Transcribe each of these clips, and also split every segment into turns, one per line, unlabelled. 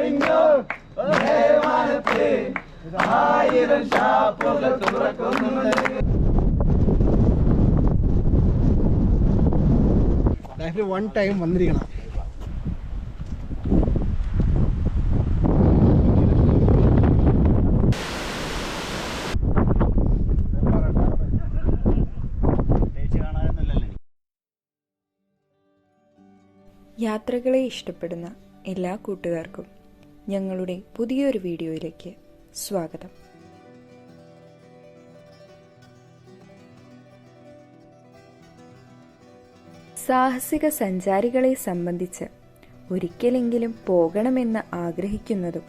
അറിഞ്ഞോ. മാനത്ത് ആയിരം ഷാപ്പുകൾ തുറക്കുന്നുണ്ട്
ലൈഫിൽ വൺ ടൈം വന്നിരിക്കണം.
യാത്രകളെ ഇഷ്ടപ്പെടുന്ന എല്ലാ കൂട്ടുകാർക്കും ഞങ്ങളുടെ പുതിയൊരു വീഡിയോയിലേക്ക് സ്വാഗതം. സാഹസിക സഞ്ചാരികളെ സംബന്ധിച്ച് ഒരിക്കലെങ്കിലും പോകണമെന്ന് ആഗ്രഹിക്കുന്നതും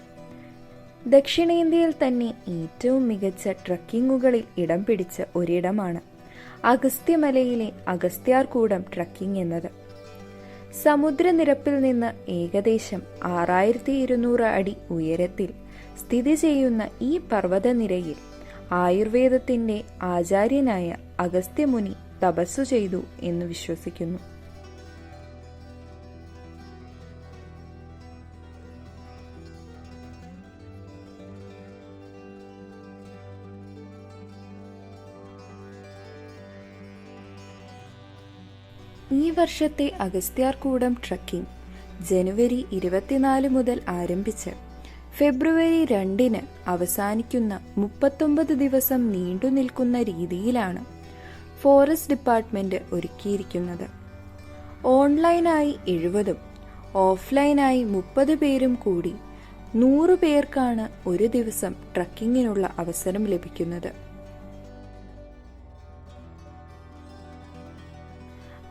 ദക്ഷിണേന്ത്യയിൽ തന്നെ ഏറ്റവും മികച്ച ട്രക്കിങ്ങുകളിൽ ഇടം പിടിച്ച ഒരിടമാണ് അഗസ്ത്യമലയിലെ അഗസ്ത്യാർകൂടം ട്രക്കിംഗ് എന്നത്. സമുദ്രനിരപ്പിൽ നിന്ന് ഏകദേശം ആറായിരത്തി ഇരുന്നൂറ് അടി ഉയരത്തിൽ സ്ഥിതി ചെയ്യുന്ന ഈ പർവതനിരയിൽ ആയുർവേദത്തിന്റെ ആചാര്യനായ അഗസ്ത്യമുനി തപസ്സു ചെയ്തു എന്ന് വിശ്വസിക്കുന്നു. വർഷത്തെ അഗസ്ത്യാർകൂടം ട്രക്കിംഗ് ജനുവരി ഇരുപത്തിനാല് മുതൽ ആരംഭിച്ച് ഫെബ്രുവരി രണ്ടിന് അവസാനിക്കുന്ന മുപ്പത്തൊമ്പത് ദിവസം നീണ്ടു നിൽക്കുന്ന രീതിയിലാണ് ഫോറസ്റ്റ് ഡിപ്പാർട്ട്മെന്റ് ഒരുക്കിയിരിക്കുന്നത്. ഓൺലൈനായി എഴുപതും ഓഫ്ലൈനായി മുപ്പത് പേരും കൂടി നൂറ് പേർക്കാണ് ഒരു ദിവസം ട്രക്കിങ്ങിനുള്ള അവസരം ലഭിക്കുന്നത്.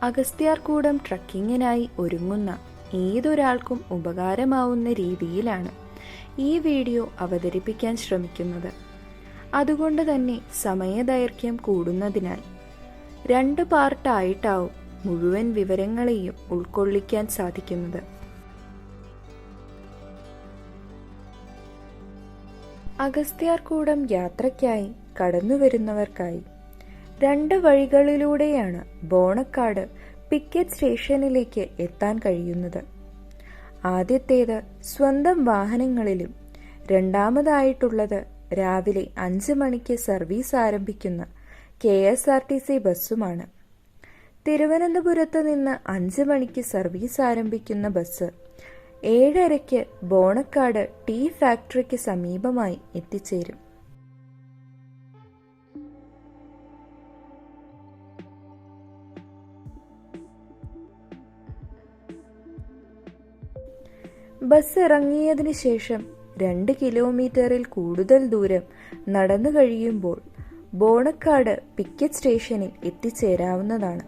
അഗസ്ത്യാർകൂടം ട്രക്കിങ്ങിനായി ഒരുങ്ങുന്ന ഏതൊരാൾക്കും ഉപകാരമാവുന്ന രീതിയിലാണ് ഈ വീഡിയോ അവതരിപ്പിക്കാൻ ശ്രമിക്കുന്നത്. അതുകൊണ്ട് തന്നെ സമയദൈർഘ്യം കൂടുന്നതിനാൽ രണ്ട് പാർട്ടായിട്ടാവും മുഴുവൻ വിവരങ്ങളെയും ഉൾക്കൊള്ളിക്കാൻ സാധിക്കുന്നത്. അഗസ്ത്യാർകൂടം യാത്രയ്ക്കായി കടന്നുവരുന്നവർക്കായി രണ്ട് വഴികളിലൂടെയാണ് ബോണക്കാട് പിക്കറ്റ് സ്റ്റേഷനിലേക്ക് എത്താൻ കഴിയുന്നത്. ആദ്യത്തേത് സ്വന്തം വാഹനങ്ങളിലും രണ്ടാമതായിട്ടുള്ളത് രാവിലെ അഞ്ച് മണിക്ക് സർവീസ് ആരംഭിക്കുന്ന K S R T C ബസ്സുമാണ്. തിരുവനന്തപുരത്ത് നിന്ന് അഞ്ച് മണിക്ക് സർവീസ് ആരംഭിക്കുന്ന ബസ് ഏഴരയ്ക്ക് ബോണക്കാട് ടീ ഫാക്ടറിക്ക് സമീപമായി എത്തിച്ചേരും. ബസ് ഇറങ്ങിയതിന് ശേഷം രണ്ട് കിലോമീറ്ററിൽ കൂടുതൽ ദൂരം നടന്നു കഴിയുമ്പോൾ ബോണക്കാട് പിക്കറ്റ് സ്റ്റേഷനിൽ എത്തിച്ചേരാവുന്നതാണ്.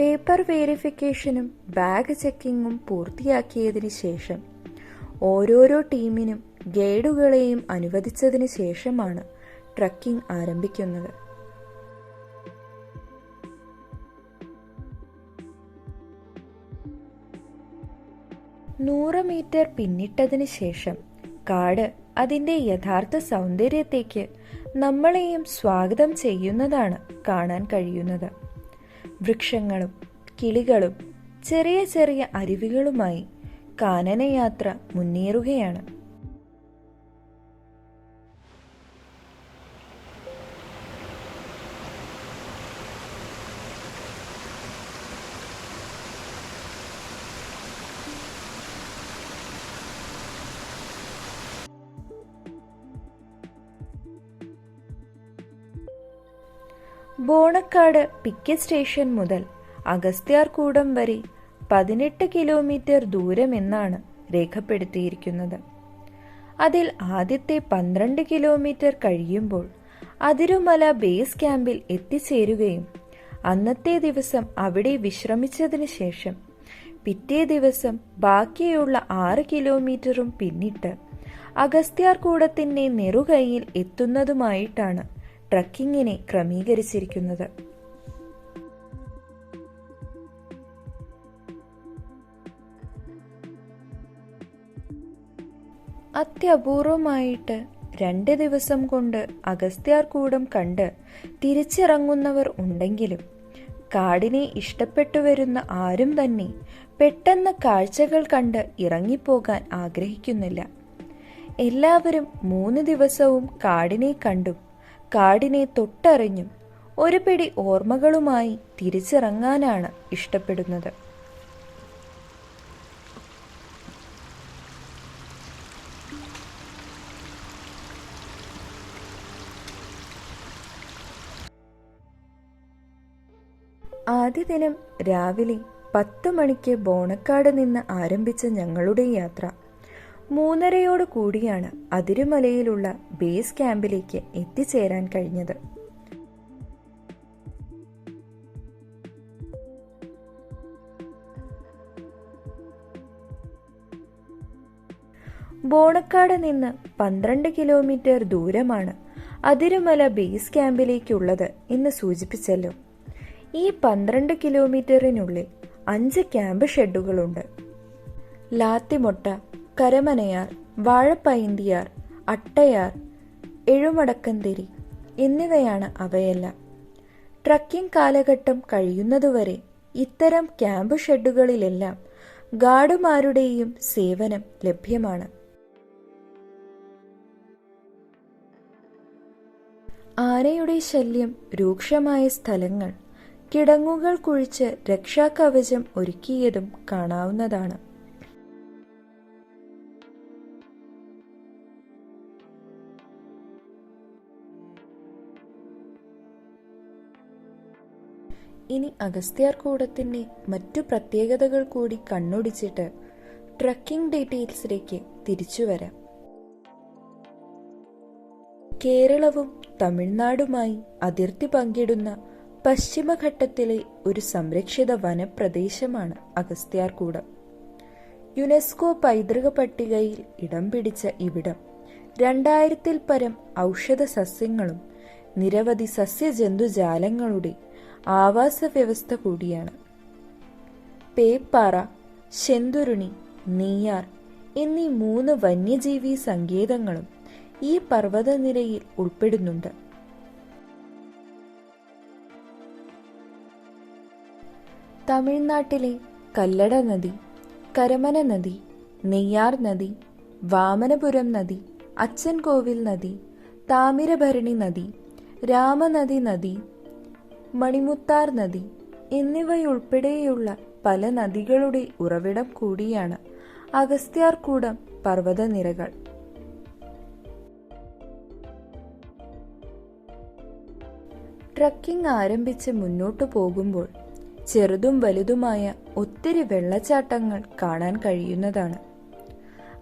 പേപ്പർ വേരിഫിക്കേഷനും ബാഗ് ചെക്കിങ്ങും പൂർത്തിയാക്കിയതിന് ശേഷം ഓരോരോ ടീമിനും ഗൈഡുകളെയും അനുവദിച്ചതിന് ശേഷമാണ് ട്രക്കിംഗ് ആരംഭിക്കുന്നത്. നൂറ് മീറ്റർ പിന്നിട്ടതിന് ശേഷം കാട് അതിന്റെ യഥാർത്ഥ സൗന്ദര്യത്തേക്ക് നമ്മളെയും സ്വാഗതം ചെയ്യുന്നതാണ് കാണാൻ കഴിയുന്നത്. വൃക്ഷങ്ങളും കിളികളും ചെറിയ ചെറിയ അരുവികളുമായി കാനനയാത്ര മുന്നേറുകയാണ്. ബോണക്കാട് പിക്കെ സ്റ്റേഷൻ മുതൽ അഗസ്ത്യാർകൂടം വരെ പതിനെട്ട് കിലോമീറ്റർ ദൂരമെന്നാണ് രേഖപ്പെടുത്തിയിരിക്കുന്നത്. അതിൽ ആദ്യത്തെ പന്ത്രണ്ട് കിലോമീറ്റർ കഴിയുമ്പോൾ അതിരുമല ബേസ് ക്യാമ്പിൽ എത്തിച്ചേരുകയും അന്നത്തെ ദിവസം അവിടെ വിശ്രമിച്ചതിന് ശേഷം പിറ്റേ ദിവസം ബാക്കിയുള്ള ആറ് കിലോമീറ്ററും പിന്നിട്ട് അഗസ്ത്യാർകൂടത്തിന്റെ നെറുകൈയിൽ എത്തുന്നതുമായിട്ടാണ് ട്രക്കിങ്ങിനെ ക്രമീകരിച്ചിരിക്കുന്നത്. അത്യപൂർവമായിട്ട് രണ്ട് ദിവസം കൊണ്ട് അഗസ്ത്യാർകൂടം കണ്ട് തിരിച്ചിറങ്ങുന്നവർ ഉണ്ടെങ്കിലും കാടിനെ ഇഷ്ടപ്പെട്ടു വരുന്ന ആരും തന്നെ പെട്ടെന്ന് കാഴ്ചകൾ കണ്ട് ഇറങ്ങിപ്പോകാൻ ആഗ്രഹിക്കുന്നില്ല. എല്ലാവരും മൂന്ന് ദിവസവും കാടിനെ കണ്ടും കാടിനെ തൊട്ടറിഞ്ഞും ഒരു പിടി ഓർമ്മകളുമായി തിരിച്ചിറങ്ങാനാണ് ഇഷ്ടപ്പെടുന്നത്. ആദ്യ ദിനം രാവിലെ പത്ത് മണിക്ക് ബോണക്കാട് നിന്ന് ആരംഭിച്ച ഞങ്ങളുടെ യാത്ര മൂന്നരയോട് കൂടിയാണ് അതിരുമലയിലുള്ള ബേസ് ക്യാമ്പിലേക്ക് എത്തിച്ചേരാൻ കഴിഞ്ഞത്. ബോണക്കാട് നിന്ന് പന്ത്രണ്ട് കിലോമീറ്റർ ദൂരമാണ് അതിരുമല ബേസ് ക്യാമ്പിലേക്കുള്ളത് എന്ന് സൂചിപ്പിച്ചല്ലോ. ഈ പന്ത്രണ്ട് കിലോമീറ്ററിനുള്ളിൽ അഞ്ച് ക്യാമ്പ് ഷെഡുകളുണ്ട്. ലാത്തിമൊട്ട കരമനയാർ വാഴപ്പൈന്തിയാർ അട്ടയാർ എഴുമടക്കന്തിരി എന്നിവയാണ് അവയെല്ലാം. ട്രക്കിംഗ് കാലഘട്ടം കഴിയുന്നതുവരെ ഇത്തരം ക്യാമ്പ് ഷെഡുകളിലെല്ലാം ഗാർഡുമാരുടെയും സേവനം ലഭ്യമാണ്. ആനയുടെ ശല്യം രൂക്ഷമായ സ്ഥലങ്ങൾ കിടങ്ങുകൾ കുഴിച്ച് രക്ഷാകവചം ഒരുക്കിയതും കാണാവുന്നതാണ്. ഇനി അഗസ്ത്യാർ കൂടത്തിന്റെ മറ്റു പ്രത്യേകതകൾ കൂടി കണ്ണൊടിച്ചിട്ട് ട്രക്കിംഗ് ഡീറ്റെയിൽസിലേക്ക് തിരിച്ചു വരാം. കേരളവും തമിഴ്നാടുമായി അതിർത്തി പങ്കിടുന്ന പശ്ചിമഘട്ടത്തിലെ ഒരു സംരക്ഷിത വനപ്രദേശമാണ് അഗസ്ത്യാർകൂടം യുനെസ്കോ പൈതൃക പട്ടികയിൽ ഇടം പിടിച്ച ഇവിടം രണ്ടായിരത്തിൽ പരം ഔഷധ സസ്യങ്ങളും നിരവധി സസ്യജന്തുജാലങ്ങളുടെ ആവാസ വ്യവസ്ഥ കൂടിയാണ്. പേപ്പാറ ശെന്തുരുണി നെയ്യാർ എന്നീ മൂന്ന് വന്യജീവി സങ്കേതങ്ങളും ഈ പർവതനിരയിൽ ഉൾപ്പെടുന്നുണ്ട്. തമിഴ്നാട്ടിലെ കല്ലട നദി കരമന നദി നെയ്യാർ നദി വാമനപുരം നദി അച്ഛൻകോവിൽ നദി താമിരഭരണി നദി രാമനദി നദി മണിമുത്താർ നദി എന്നിവയുൾപ്പെടെയുള്ള പല നദികളുടെ ഉറവിടം കൂടിയാണ് അഗസ്ത്യാർകൂടം പർവതനിരകൾ. ട്രക്കിംഗ് ആരംഭിച്ച് മുന്നോട്ടു പോകുമ്പോൾ ചെറുതും വലുതുമായ ഒത്തിരി വെള്ളച്ചാട്ടങ്ങൾ കാണാൻ കഴിയുന്നതാണ്.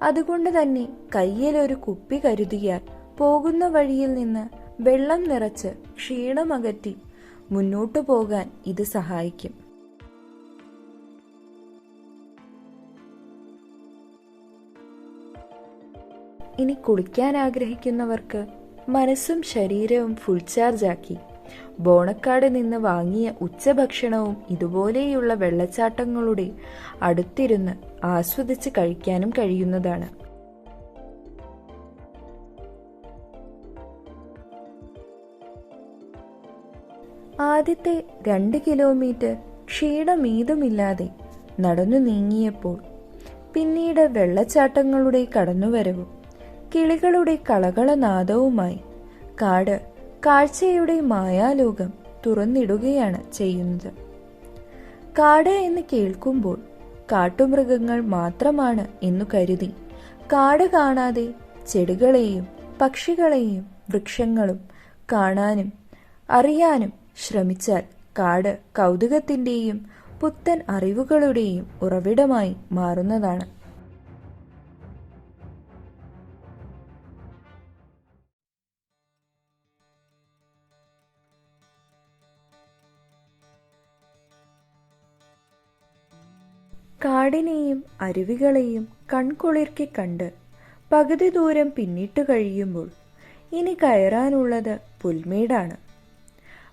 അതുകൊണ്ട് തന്നെ കയ്യിൽ ഒരു കുപ്പി കരുതിയാൽ പോകുന്ന വഴിയിൽ നിന്ന് വെള്ളം നിറച്ച് ക്ഷീണമകറ്റി മുന്നോട്ടു പോകാൻ ഇത് സഹായിക്കും. ഇനി കുളിക്കാൻ ആഗ്രഹിക്കുന്നവർക്ക് മനസ്സും ശരീരവും ഫുൾ ചാർജാക്കി ബോണക്കാട് നിന്ന് വാങ്ങിയ ഉച്ചഭക്ഷണവും ഇതുപോലെയുള്ള വെള്ളച്ചാട്ടങ്ങളുടെ അടുത്തിരുന്ന് ആസ്വദിച്ച് കഴിക്കാനും കഴിയുന്നതാണ്. ആദ്യത്തെ രണ്ട് കിലോമീറ്റർ ക്ഷീണമീതുമില്ലാതെ നടന്നു നീങ്ങിയപ്പോൾ പിന്നീട് വെള്ളച്ചാട്ടങ്ങളുടെ കടന്നുവരവും കിളികളുടെ കളകളനാദവുമായി കാട് കാഴ്ചയുടെ മായാലോകം തുറന്നിടുകയാണ് ചെയ്യുന്നത്. കാട് എന്ന് കേൾക്കുമ്പോൾ കാട്ടുമൃഗങ്ങൾ മാത്രമാണ് എന്നു കരുതി കാട് കാണാതെ ചെടികളെയും പക്ഷികളെയും വൃക്ഷങ്ങളും കാണാനും അറിയാനും ശ്രമിച്ചാൽ കാട് കൗതുകത്തിന്റെയും പുത്തൻ അറിവുകളുടെയും ഉറവിടമായി മാറുന്നതാണ്. കാടിനെയും അരുവികളെയും കൺകുളിർക്കി കണ്ട് പകുതി ദൂരം പിന്നിട്ട് കഴിയുമ്പോൾ ഇനി കയറാനുള്ളത് പുൽമേടാണ്.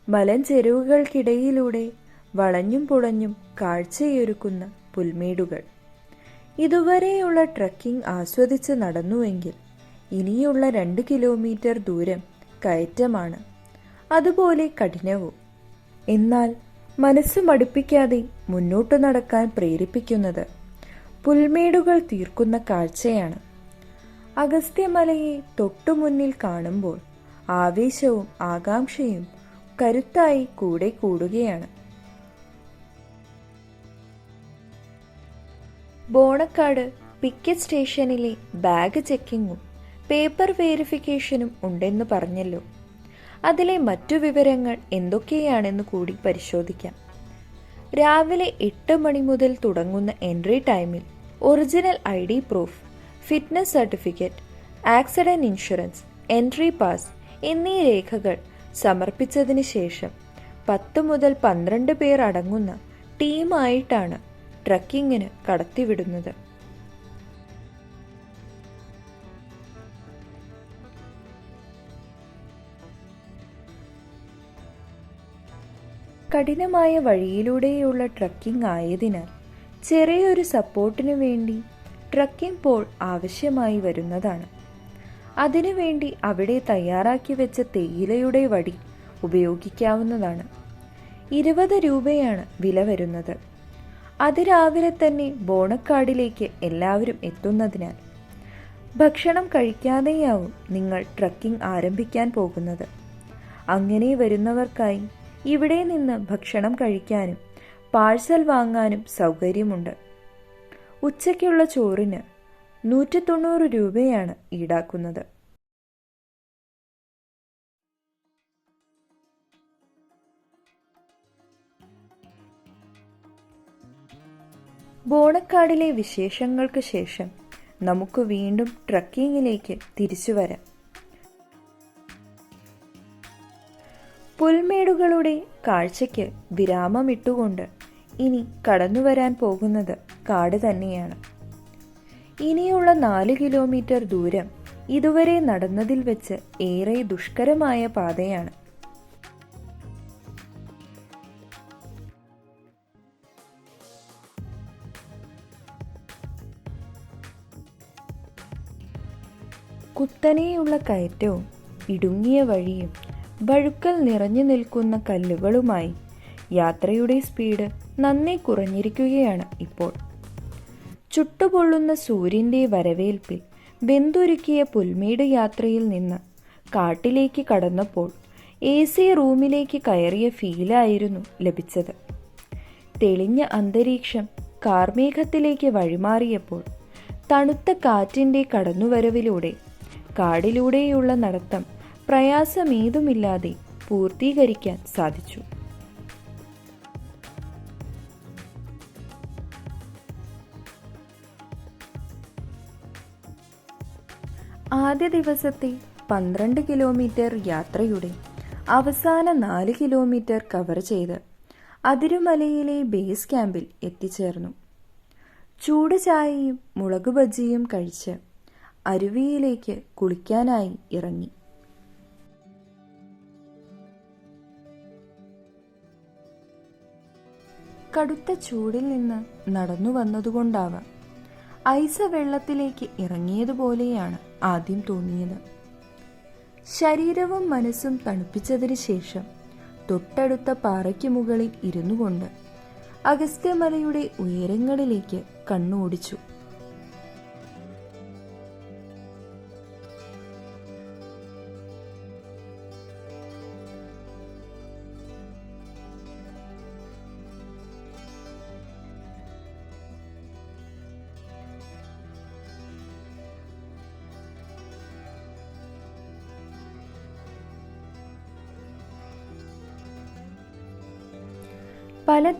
മലഞ്ചെരുവുകൾക്കിടയിലൂടെ വളഞ്ഞും പുളഞ്ഞും കാഴ്ചയൊരുക്കുന്ന പുൽമേടുകൾ. ഇതുവരെയുള്ള ട്രക്കിംഗ് ആസ്വദിച്ച് നടന്നുവെങ്കിൽ ഇനിയുള്ള രണ്ട് കിലോമീറ്റർ ദൂരം കയറ്റമാണ്. അതുപോലെ കഠിനവും. എന്നാൽ മനസ്സ് മടുപ്പിക്കാതെ മുന്നോട്ടു നടക്കാൻ പ്രേരിപ്പിക്കുന്നത് പുൽമേടുകൾ തീർക്കുന്ന കാഴ്ചയാണ്. അഗസ്ത്യമലയെ തൊട്ടുമുന്നിൽ കാണുമ്പോൾ ആവേശവും ആകാംക്ഷയും കരുത്തായി കൂടെ കൂടുകയാണ്. ബോണക്കാട് പിക്കറ്റ് സ്റ്റേഷനിലെ ബാഗ് ചെക്കിങ്ങും പേപ്പർ വേരിഫിക്കേഷനും ഉണ്ടെന്ന് പറഞ്ഞല്ലോ. അതിലെ മറ്റു വിവരങ്ങൾ എന്തൊക്കെയാണെന്ന് കൂടി പരിശോധിക്കാം. രാവിലെ എട്ട് മണി മുതൽ തുടങ്ങുന്ന എൻട്രി ടൈമിൽ original I D proof fitness certificate accident insurance entry pass എന്നീ രേഖകൾ സമർപ്പിച്ചതിന് ശേഷം പത്ത് മുതൽ പന്ത്രണ്ട് പേർ അടങ്ങുന്ന ടീമായിട്ടാണ് ട്രക്കിങ്ങിന് കടത്തിവിടുന്നത്. കഠിനമായ വഴിയിലൂടെയുള്ള ട്രക്കിംഗ് ആയതിനാൽ ചെറിയൊരു സപ്പോർട്ടിനു വേണ്ടി ട്രക്കിംഗ് പോൾ ആവശ്യമായി വരുന്നതാണ്. അതിനുവേണ്ടി അവിടെ തയ്യാറാക്കി വെച്ച തേയിലയുടെ വടി ഉപയോഗിക്കാവുന്നതാണ്. ഇരുപത് രൂപയാണ് വില വരുന്നത്. അതിരാവിലെ തന്നെ ബോണക്കാടിലേക്ക് എല്ലാവരും എത്തുന്നതിനാൽ ഭക്ഷണം കഴിക്കാതെയാവും നിങ്ങൾ ട്രക്കിംഗ് ആരംഭിക്കാൻ പോകുന്നത്. അങ്ങനെ വരുന്നവർക്കായി ഇവിടെ നിന്ന് ഭക്ഷണം കഴിക്കാനും പാഴ്സൽ വാങ്ങാനും സൗകര്യമുണ്ട്. ഉച്ചയ്ക്കുള്ള ചോറിന് നൂറ്റി തൊണ്ണൂറ് രൂപയാണ് ഈടാക്കുന്നത്. ബോണക്കാടിലെ വിശേഷങ്ങൾക്ക് ശേഷം നമുക്ക് വീണ്ടും ട്രക്കിങ്ങിലേക്ക് തിരിച്ചു വരാം. പുൽമേടുകളുടെ കാഴ്ചയ്ക്ക് വിരാമമിട്ടുകൊണ്ട് ഇനി കടന്നു വരാൻ പോകുന്നത് കാട് തന്നെയാണ്. ഇനിയുള്ള നാല് കിലോമീറ്റർ ദൂരം ഇതുവരെ നടന്നതിൽ വെച്ച് ഏറെ ദുഷ്കരമായ പാതയാണ്. കുത്തനെയുള്ള കയറ്റവും ഇടുങ്ങിയ വഴിയും വഴുക്കൽ നിറഞ്ഞു നിൽക്കുന്ന കല്ലുകളുമായി യാത്രയുടെ സ്പീഡ് നന്നേ കുറഞ്ഞിരിക്കുകയാണ് ഇപ്പോൾ. ചുട്ടുപൊള്ളുന്ന സൂര്യന്റെ വരവേൽപ്പിൽ വെന്തുരുക്കിയ പുൽമേട് യാത്രയിൽ നിന്ന് കാട്ടിലേക്ക് കടന്നപ്പോൾ എ സി റൂമിലേക്ക് കയറിയ ഫീലായിരുന്നു ലഭിച്ചത്. തെളിഞ്ഞ അന്തരീക്ഷം കാർമേഘത്തിലേക്ക് വഴിമാറിയപ്പോൾ തണുത്ത കാറ്റിന്റെ കടന്നുവരവിലൂടെ കാടിലൂടെയുള്ള നടത്തം പ്രയാസമേതുമില്ലാതെ പൂർത്തീകരിക്കാൻ സാധിച്ചു. ആദ്യ ദിവസത്തെ പന്ത്രണ്ട് കിലോമീറ്റർ യാത്രയുടെ അവസാന നാല് കിലോമീറ്റർ കവർ ചെയ്ത് അതിരുമലയിലെ ബേസ് ക്യാമ്പിൽ എത്തിച്ചേർന്നു. ചൂട് ചായയും മുളക് ബജ്ജിയും കഴിച്ച് അരുവിയിലേക്ക് കുളിക്കാനായി ഇറങ്ങി. കടുത്ത ചൂടിൽ നിന്ന് നടന്നു വന്നതുകൊണ്ടാവാം ഐസ് വെള്ളത്തിലേക്ക് ഇറങ്ങിയതുപോലെയാണ് ആദ്യം തോന്നിയത്. ശരീരവും മനസ്സും തണുപ്പിച്ചതിന് ശേഷം തൊട്ടടുത്ത പാറയ്ക്ക് മുകളിൽ ഇരുന്നു കൊണ്ട് അഗസ്ത്യമലയുടെ ഉയരങ്ങളിലേക്ക് കണ്ണോടിച്ചു.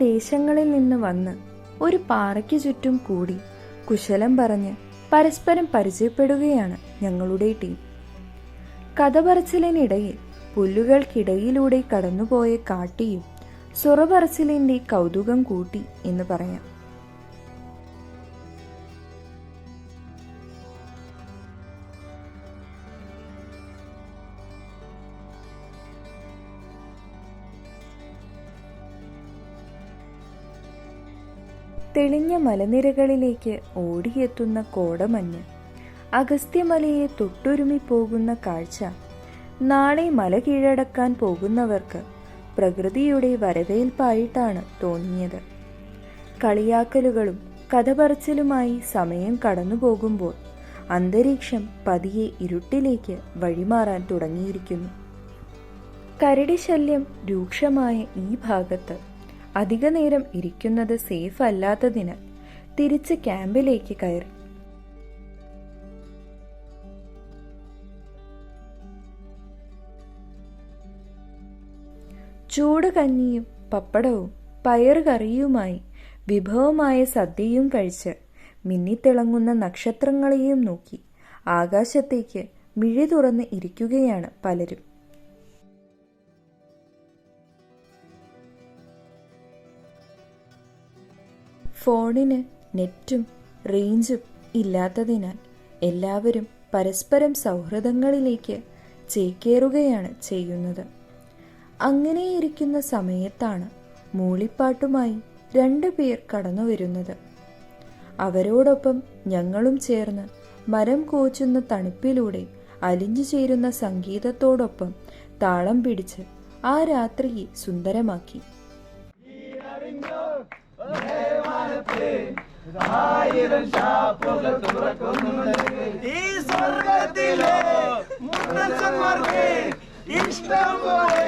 ദേശങ്ങളിൽ നിന്ന് വന്ന് ഒരു പാറയ്ക്ക് ചുറ്റും കൂടി കുശലം പറഞ്ഞ് പരസ്പരം പരിചയപ്പെടുകയാണ് ഞങ്ങളുടെ ടീം. കഥ പറച്ചിലിനിടയിൽ പുല്ലുകൾക്കിടയിലൂടെ കടന്നുപോയ കാട്ടിയും സുറ പറച്ചിലിന്റെ കൗതുകം കൂട്ടി എന്ന് പറയാം. തെളിഞ്ഞ മലനിരകളിലേക്ക് ഓടിയെത്തുന്ന കോടമഞ്ഞ് അഗസ്ത്യമലയെ തൊട്ടുരുമി പോകുന്ന കാഴ്ച നാളെ മല കീഴടക്കാൻ പോകുന്നവർക്ക് പ്രകൃതിയുടെ വരവേൽപ്പായിട്ടാണ് തോന്നിയത്. കളിയാക്കലുകളും കഥപറച്ചിലുമായി സമയം കടന്നു പോകുമ്പോൾ അന്തരീക്ഷം പതിയെ ഇരുട്ടിലേക്ക് വഴിമാറാൻ തുടങ്ങിയിരിക്കുന്നു. കരടി ശല്യം രൂക്ഷമായ ഈ ഭാഗത്ത് അധിക നേരം ഇരിക്കുന്നത് സേഫ് അല്ലാത്തതിനാൽ തിരിച്ച് ക്യാമ്പിലേക്ക് കയറി. ചൂട് കഞ്ഞിയും പപ്പടവും പയറുകറിയുമായി വിഭവമായ സദ്യയും കഴിച്ച് മിന്നിത്തിളങ്ങുന്ന നക്ഷത്രങ്ങളെയും നോക്കി ആകാശത്തേക്ക് മിഴി തുറന്ന് ഇരിക്കുകയാണ് പലരും. ഫോണിന് നെറ്റും റേഞ്ചും ഇല്ലാത്തതിനാൽ എല്ലാവരും പരസ്പരം സൗഹൃദങ്ങളിലേക്ക് ചേക്കേറുകയാണ് ചെയ്യുന്നത്. അങ്ങനെയിരിക്കുന്ന സമയത്താണ് മൂളിപ്പാട്ടുമായി രണ്ടു പേർ കടന്നു വരുന്നത് അവരോടൊപ്പം ഞങ്ങളും ചേർന്ന് മരം കോച്ചുന്ന തണുപ്പിലൂടെ അലിഞ്ഞു ചേരുന്ന സംഗീതത്തോടൊപ്പം താളം പിടിച്ച് ആ രാത്രിയെ സുന്ദരമാക്കി.
ആയിരം ഷാപ്പുകൾ തുറക്കുന്നുണ്ട് ഈ സ്വർഗത്തിലെ മുത്തച്ഛന്മാർക്ക് ഇഷ്ടം പോലെ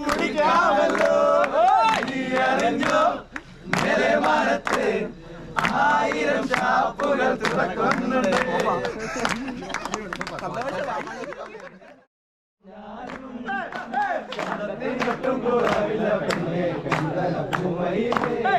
കുടിക്കാമല്ലോ. നീ അറിഞ്ഞോ നിലമാനത്ത് ആയിരം ഷാപ്പുകൾ തുറക്കുന്നുണ്ട്.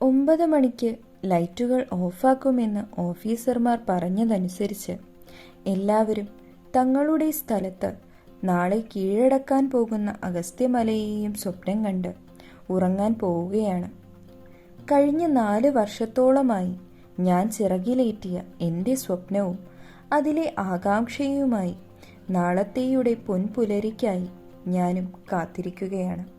ഒമ്പത് മണിക്ക് ലൈറ്റുകൾ ഓഫാക്കുമെന്ന് ഓഫീസർമാർ പറഞ്ഞതനുസരിച്ച് എല്ലാവരും തങ്ങളുടെ സ്ഥലത്ത് നാളെ കീഴടക്കാൻ പോകുന്ന അഗസ്ത്യമലയെയും സ്വപ്നം കണ്ട് ഉറങ്ങാൻ പോവുകയാണ്. കഴിഞ്ഞ നാല് വർഷത്തോളമായി ഞാൻ ചിറകിലേറ്റിയ എന്റെ സ്വപ്നവും അതിലെ ആകാംക്ഷയുമായി നാളത്തെയുടെ പൊൻപുലരിക്കായി ഞാനും കാത്തിരിക്കുകയാണ്.